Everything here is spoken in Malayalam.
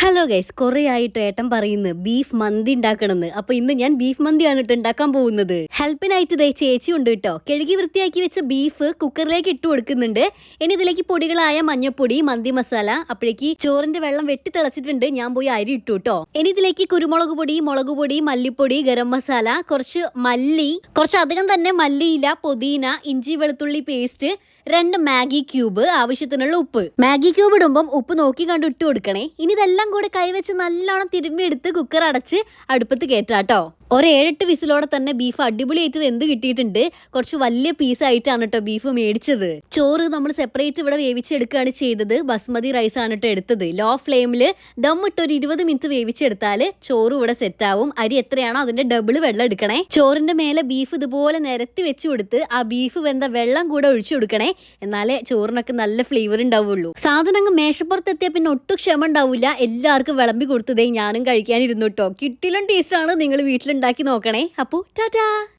ഹലോ ഗൈസ് കുറേ ആയിട്ട് ഏട്ടൻ പറയുന്നു ബീഫ് മന്തി ഉണ്ടാക്കണമെന്ന്. അപ്പൊ ഇന്ന് ഞാൻ ബീഫ് മന്തിയാണ് കേട്ടോ ഉണ്ടാക്കാൻ പോകുന്നത്. ഹെൽപ്പിനായിട്ട് ദേ ചേച്ചി ഉണ്ട് കേട്ടോ കഴുകി വൃത്തിയാക്കി വെച്ച ബീഫ് കുക്കറിലേക്ക് ഇട്ട് കൊടുക്കുന്നുണ്ട്. ഇനി ഇതിലേക്ക് പൊടികളായ മഞ്ഞപ്പൊടി മന്തി മസാല അപ്പോഴേക്ക് ചോറിന്റെ വെള്ളം വെട്ടി തിളച്ചിട്ടുണ്ട്. ഞാൻ പോയി അരി ഇട്ടു കേട്ടോ ഇനി ഇതിലേക്ക് കുരുമുളക് പൊടി മുളക് പൊടി മല്ലിപ്പൊടി ഗരം മസാല കുറച്ച് മല്ലി കുറച്ച് അധികം തന്നെ മല്ലിയില പുതിന ഇഞ്ചി വെളുത്തുള്ളി പേസ്റ്റ് രണ്ട് മാഗി ക്യൂബ് ആവശ്യത്തിനുള്ള ഉപ്പ്. മാഗി ക്യൂബ് ഇടുമ്പം ഉപ്പ് നോക്കി കണ്ട് ഇട്ട് കൊടുക്കണേ. ഇനി ഇതെല്ലാം കൂടെ കൈവച്ച് നല്ലോണം തിരുമ്മി എടുത്ത് കുക്കർ അടച്ച് അടുപ്പത്ത് കയറ്റാട്ടോ. ഒരു ഏഴെട്ട് വിസിലോടെ തന്നെ ബീഫ് അടിപൊളിയായിട്ട് വെന്ത് കിട്ടിയിട്ടുണ്ട്. കുറച്ച് വലിയ പീസ് ആയിട്ടാണ് കേട്ടോ ബീഫ് മേടിച്ചത്. ചോറ് നമ്മൾ സെപ്പറേറ്റ് ഇവിടെ വേവിച്ചെടുക്കുകയാണ് ചെയ്തത്. ബസ്മതി റൈസ് ആണ് കേട്ടോ എടുത്തത്. ലോ ഫ്ലെയിമിൽ ദം ഇട്ട് ഒരു ഇരുപത് മിനിറ്റ് വേവിച്ചെടുത്താൽ ചോറ് ഇവിടെ സെറ്റ് ആവും. അരി എത്രയാണോ അതിന്റെ ഡബിൾ വെള്ളം എടുക്കണേ. ചോറിന്റെ മേലെ ബീഫ് ഇതുപോലെ നിരത്തി വെച്ച് കൊടുത്ത് ആ ബീഫ് വെന്ത വെള്ളം കൂടെ ഒഴിച്ചു കൊടുക്കണേ. എന്നാലേ ചോറിനൊക്കെ നല്ല ഫ്ലേവർ ഉണ്ടാവുള്ളൂ. സാധനങ്ങൾ മേശപ്പുറത്തെത്തിയ പിന്നെ ഒട്ടും ക്ഷമ ഉണ്ടാവില്ല എല്ലാവർക്കും വിളമ്പി കൊടുത്തതേ ഞാനും കഴിക്കാനിരുന്നു കേട്ടോ കിട്ടിലും ടേസ്റ്റാണ് നിങ്ങൾ വീട്ടിലുണ്ടാക്കി നോക്കണേ. അപ്പോൾ ടാറ്റാ.